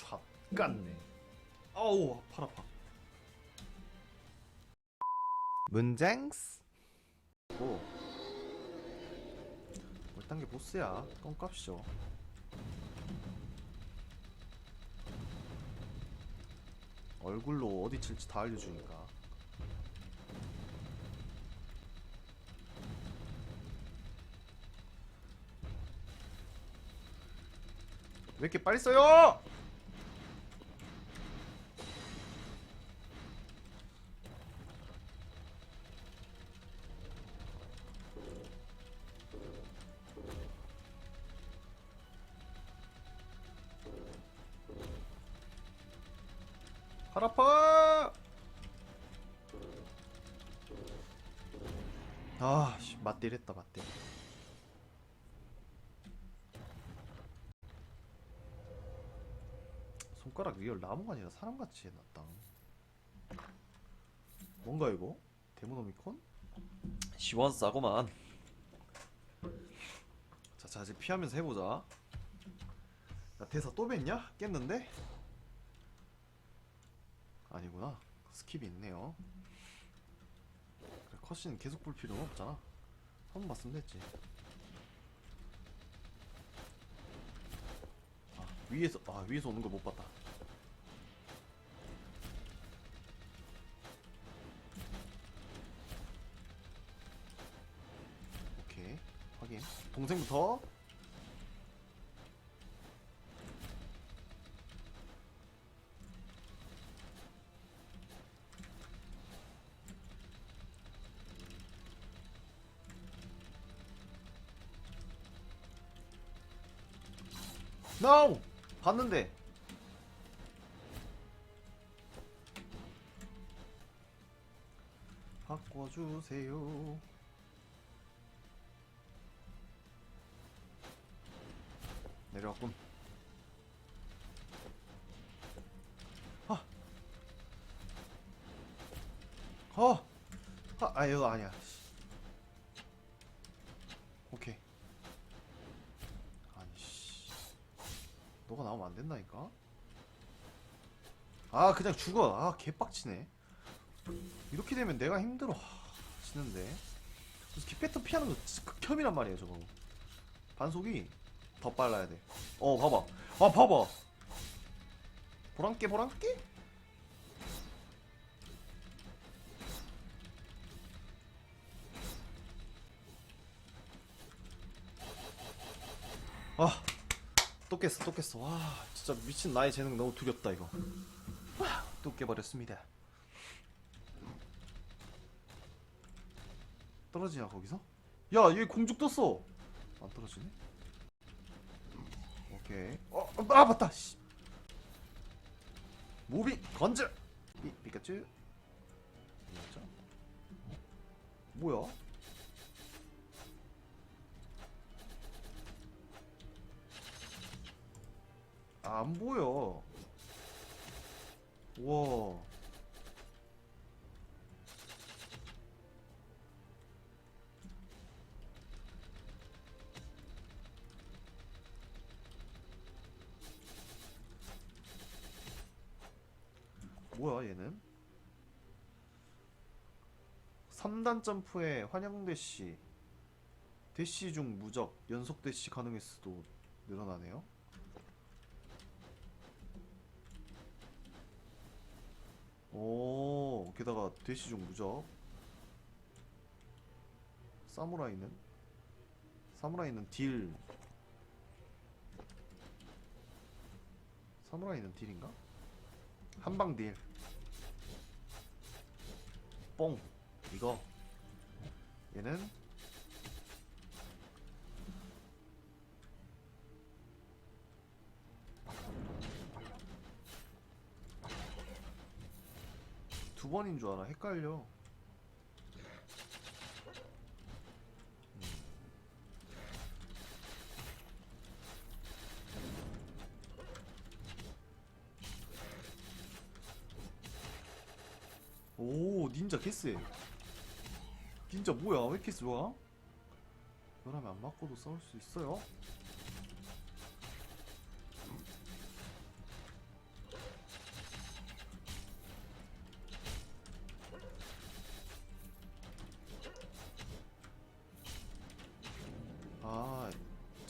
skat갔네. 아우 팔 아파. 문쟁스? 오. 1단계 보스야. 껌값이죠. 얼굴로 어디 칠지 다 알려주니까. 왜 이렇게 빨리 써요? 했다, 맞딜. 손가락 위에 나무가 아니라 사람같이 해놨다. 뭔가 이거? 데모노미콘? 시원싸구만. 자, 자, 이제 피하면서 해보자. 나 대사 또 뱉냐? 깼는데? 아니구나. 스킵이 있네요. 그래, 컷신 계속 볼 필요는 없잖아. 한 번 봤으면 됐지. 아, 위에서 아 위에서 오는 거못 봤다. 오케이 확인. 동생부터. NO! 봤는데. 바꿔주세요. 내려왔군. 아. 어. 아, 아 이거 아니야. 오케이. 아니 씨. 너가 나오면 안 된다니까? 아 그냥 죽어. 아 개빡치네. 이렇게 되면 내가 힘들어. 하, 지는데. 그래서 기패터 피하는 거 극혐이란 말이야 저거. 반속이 더 빨라야 돼어 봐봐. 아 봐봐. 보란께 보란께 아. 또 깼어 또 깼어 와 진짜 미친 나의 재능 너무 두렵다 이거 와, 또 깨버렸습니다 떨어지냐 거기서? 야얘 공죽 떴어 안 떨어지네 오케이 어, 어, 아 맞다 씨. 무비 건져 피, 피카츄? 뭐야? 안 보여. 와. 뭐야 얘는? 3단 점프에 환영 대시 대시 중 무적 연속 대시 가능했어도 늘어나네요. 오, 게다가 대시 중 무적. 사무라이는? 사무라이는 딜. 사무라이는 딜인가? 한방 딜. 뽕. 이거. 얘는 두 번인 줄 알아. 헷갈려. 오, 닌자 개쎄. 닌자 뭐야? 왜 이렇게 좋아? 그러면 안 맞고도 싸울 수 있어요?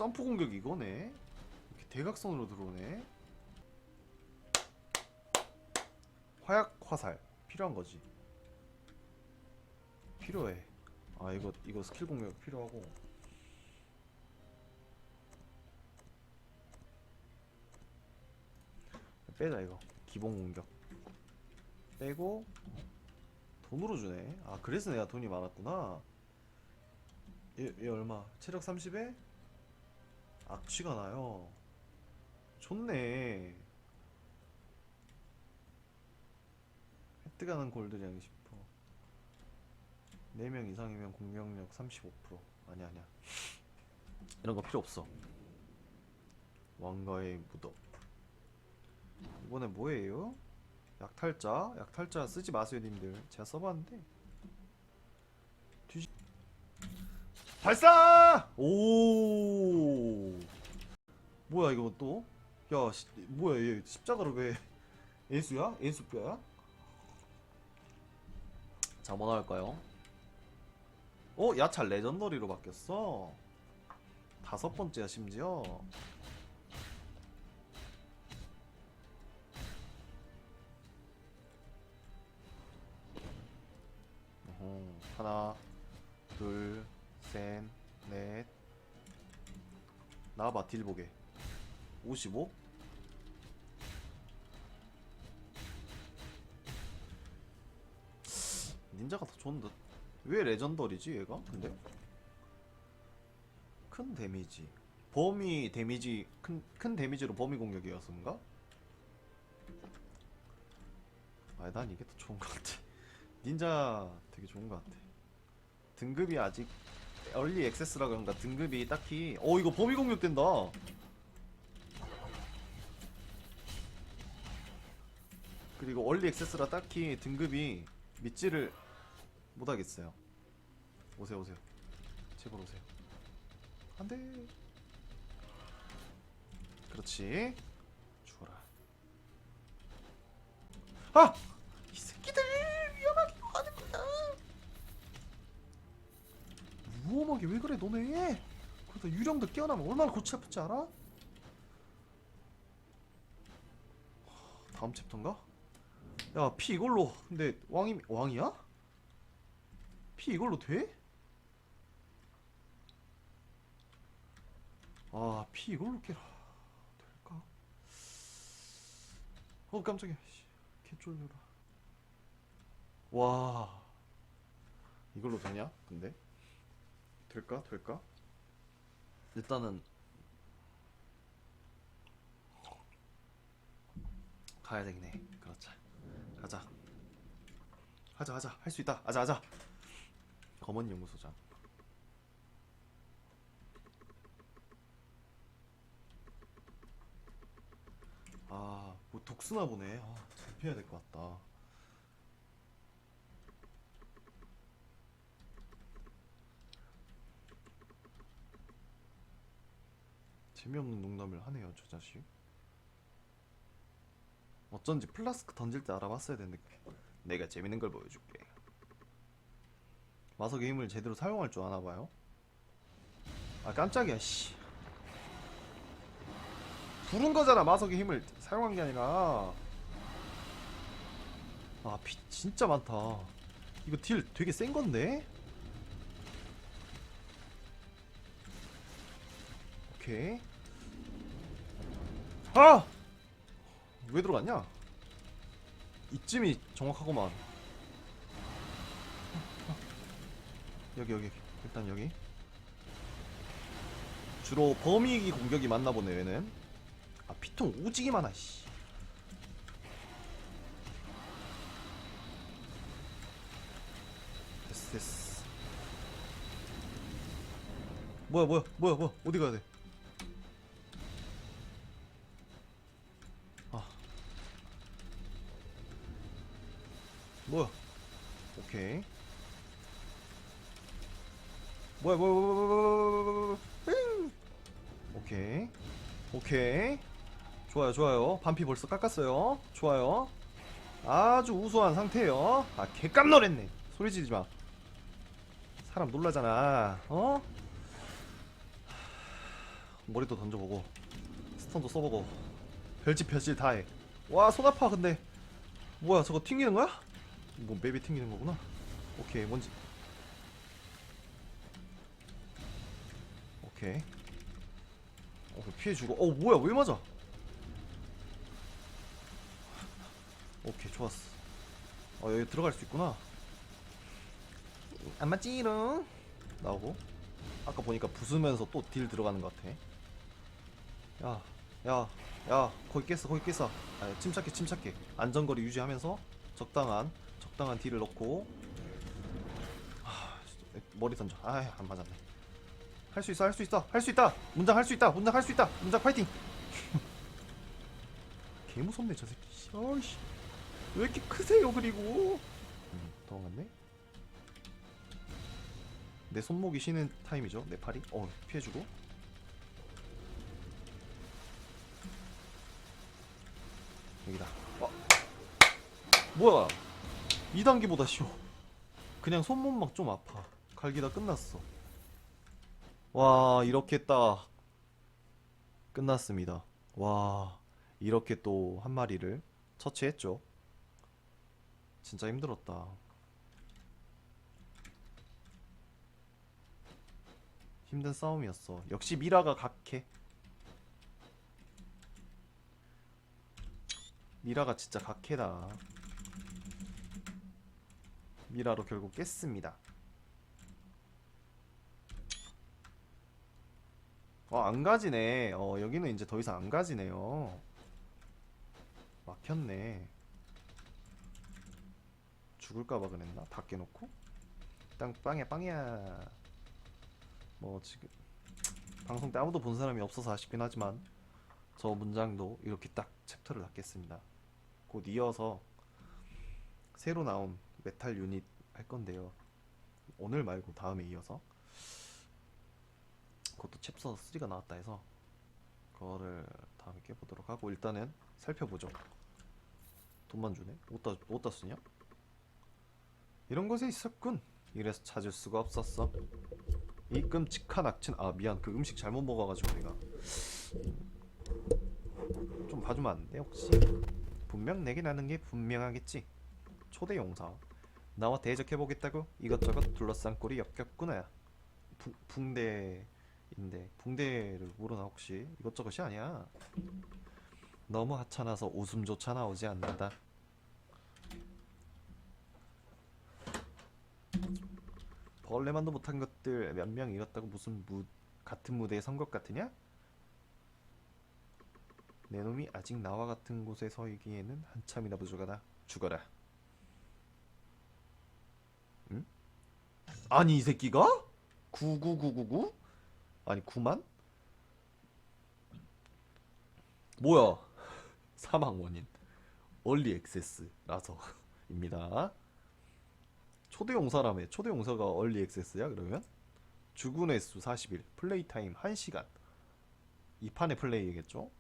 점프 공격 이거네. 이렇게 대각선으로 들어오네. 화약 화살 필요한 거지. 필요해. 아 이거 이거 스킬 공격 필요하고. 빼자 이거 기본 공격. 빼고 돈으로 주네. 아 그래서 내가 돈이 많았구나. 얘, 얘 얼마? 체력 30에 악취가 나요. 좋네. 획득하는 골드량 10%. 4명 이상이면 공격력 35%. 아니야, 아니야. 이런 거 필요 없어. 왕가의 무덤. 이번에 뭐예요? 약탈자? 약탈자 쓰지 마세요, 님들. 제가 써봤는데. 뒤지... 발사! 오! 뭐야, 이거 또? 야, 시, 뭐야, 얘 십자가로 왜. 예수야? 예수뼈야? 자, 뭐 나올까요? 어? 야차 레전더리로 바뀌었어. 다섯 번째야, 심지어. 어허, 하나, 둘, 셋, 넷. 나와봐, 딜 보게. 55? 닌자가 더 좋은 듯. 왜 레전더리지, 얘가? 근데? 큰 데미지. 범위 데미지, 큰, 큰 데미지로 범위 공격이었는가? 아, 난 이게 더 좋은 것 같아. 닌자 되게 좋은 것 같아. 등급이 아직 얼리 액세스라 그런가 등급이 딱히 어 이거 범위 공격 된다. 그리고 얼리 액세스라 딱히 등급이 믿지를 못하겠어요. 오세요 오세요. 제발 오세요. 안돼. 그렇지. 죽어라. 아! 이 새끼들 위험하게 뭐 하는 거야. 위험하게 왜 그래 너네? 그러다 유령도 깨어나면 얼마나 골치 아플지 알아? 하, 다음 챕터인가? 야 피 이걸로 근데 왕이 왕이야? 피 이걸로 돼? 아 피 이걸로 깨라 될까? 어 깜짝이야 씨, 개쫄려라 와 이걸로 되냐? 근데 될까? 될까? 일단은 가야 되겠네. 그렇자. 가자. 가자, 가자. 할 수 있다. 가자, 가자. 검은 연구소장. 아, 뭐 독수나 보네. 아, 대피해야 될 것 같다. 재미없는 농담을 하네요, 저 자식. 어쩐지 플라스크 던질 때 알아봤어야 되는데 내가 재밌는 걸 보여줄게. 마석의 힘을 제대로 사용할 줄 아나 봐요. 아 깜짝이야, 씨. 부른 거잖아, 마석의 힘을 사용한 게 아니라. 아, 피 진짜 많다. 이거 딜 되게 센 건데? 오케이. 아! 왜 들어갔냐? 이쯤이 정확하구만. 여기 여기 일단 여기. 주로 범위기 공격이 많나 보네 얘는. 아 피통 오지게 많아 씨. 됐어 됐어. 뭐야 뭐야 뭐야 뭐야 어디 가야 돼? 뭐야? 오케이. 뭐야 뭐야 뭐야 뭐야 뭐야 뭐야 뭐야 응. 오케이 오케이 좋아요 좋아요 반피 벌써 깎았어요 좋아요 아주 우수한 상태예요 아 개깜놀했네 소리 지르지 마 사람 놀라잖아 어 머리도 던져보고 스턴도 써보고 별짓 별짓 다해 와 손 아파 근데 뭐야 저거 튕기는 거야? 뭐 맵이 튕기는 거구나. 오케이 뭔지. 오케이. 어 피해주고. 어 뭐야 왜 맞아? 오케이 좋았어. 어 여기 들어갈 수 있구나. 안 맞지롱 나오고. 아까 보니까 부수면서 또 딜 들어가는 것 같아. 야, 야, 야, 거기 깼어, 거기 깼어. 아, 침착해, 침착해. 안전거리 유지하면서 적당한, 적당한 딜을 넣고. 아, 진짜, 머리 던져. 아, 안 맞았네. 할 수 있어, 할 수 있어, 할 수 있다. 문장 할 수 있다, 문장 할 수 있다. 문장 파이팅. 개 무섭네 저 새끼. 씨, 어이씨, 왜 이렇게 크세요? 그리고 음, 도망갔네. 내 손목이 쉬는 타임이죠. 내 팔이. 어, 피해주고. 여기다. 어. 뭐야? 2단계보다 쉬워. 그냥 손목막 좀 아파. 갈기 다 끝났어. 와, 이렇게 딱 끝났습니다. 와, 이렇게 또 한 마리를 처치했죠. 진짜 힘들었다. 힘든 싸움이었어. 역시 미라가 각해. 미라가 진짜 각해다. 미라로 결국 깼습니다. 어, 안 가지네. 어, 여기는 이제 더 이상 안 가지네요. 막혔네. 죽을까봐 그랬나? 다 깨놓고? 땅, 빵이야, 빵이야. 뭐, 지금, 방송 때 아무도 본 사람이 없어서 아쉽긴 하지만, 저 문장도 이렇게 딱 챕터를 닫겠습니다. 곧 이어서 새로 나온 메탈 유닛 할 건데요. 오늘 말고 다음에 이어서 그것도 챕터 3가 나왔다 해서 그거를 다음에 깨보도록 하고 일단은 살펴보죠. 돈만 주네? 어디다, 어디다 쓰냐? 이런 곳에 있었군. 이래서 찾을 수가 없었어. 이 끔찍한 악취는 아 미안 그 음식 잘못 먹어가지고 내가 좀 봐주면 안 돼 혹시? 분명 내게 나는 게 분명하겠지. 초대 용사. 나와 대적해보겠다고 이것저것 둘러싼 꼴이 역겹구나. 부, 붕대인데 붕대를 모르나 혹시? 이것저것이 아니야. 너무 하찮아서 웃음조차 나오지 않는다. 벌레만도 못한 것들 몇명 이겼다고 무슨 무, 같은 무대에 선 것 같으냐? 내 놈이 아직 나와 같은 곳에 서이기에는 한참이나 부족하다. 죽어라. 아니 이 새끼가? 99999? 아니 9만? 뭐야? 사망 원인. 얼리 액세스라서 입니다. 초대 용사라며. 초대 용 사가 얼리 액세스야 그러면? 죽은 횟수 40일, 플레이 타임 1시간. 이 판의 플레이겠죠?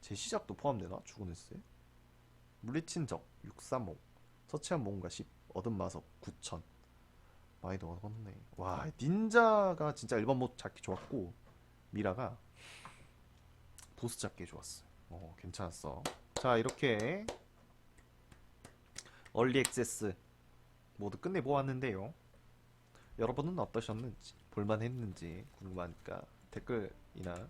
제 시작도 포함되나? 죽은 횟수에? 물리친 적 635, 처치한 뭔가 10, 얻은 마석 9000. 많이 더 얻었네. 와, 닌자가 진짜 일반 못 잡기 좋았고 미라가 보스 잡기 좋았어. 어, 괜찮았어. 자, 이렇게 얼리 액세스 모두 끝내보았는데요. 여러분은 어떠셨는지, 볼만했는지 궁금하니까 댓글이나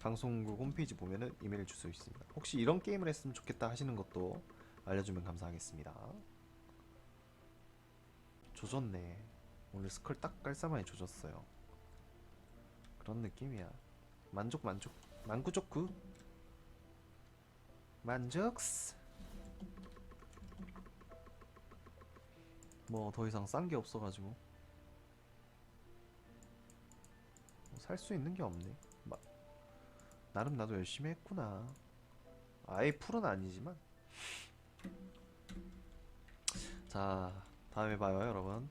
방송국 홈페이지 보면은 이메일 주소 있습니다. 혹시 이런 게임을 했으면 좋겠다 하시는 것도 알려주면 감사하겠습니다. 조졌네. 오늘 스컬 딱 깔쌈하게 조졌어요. 그런 느낌이야. 만족 만족. 만구족구. 만족스. 뭐 더 이상 싼 게 없어가지고 살수 있는 게 없네. 마- 나름 나도 열심히 했구나. 아예 풀은 아니지만. 자, 다음에 봐요, 여러분.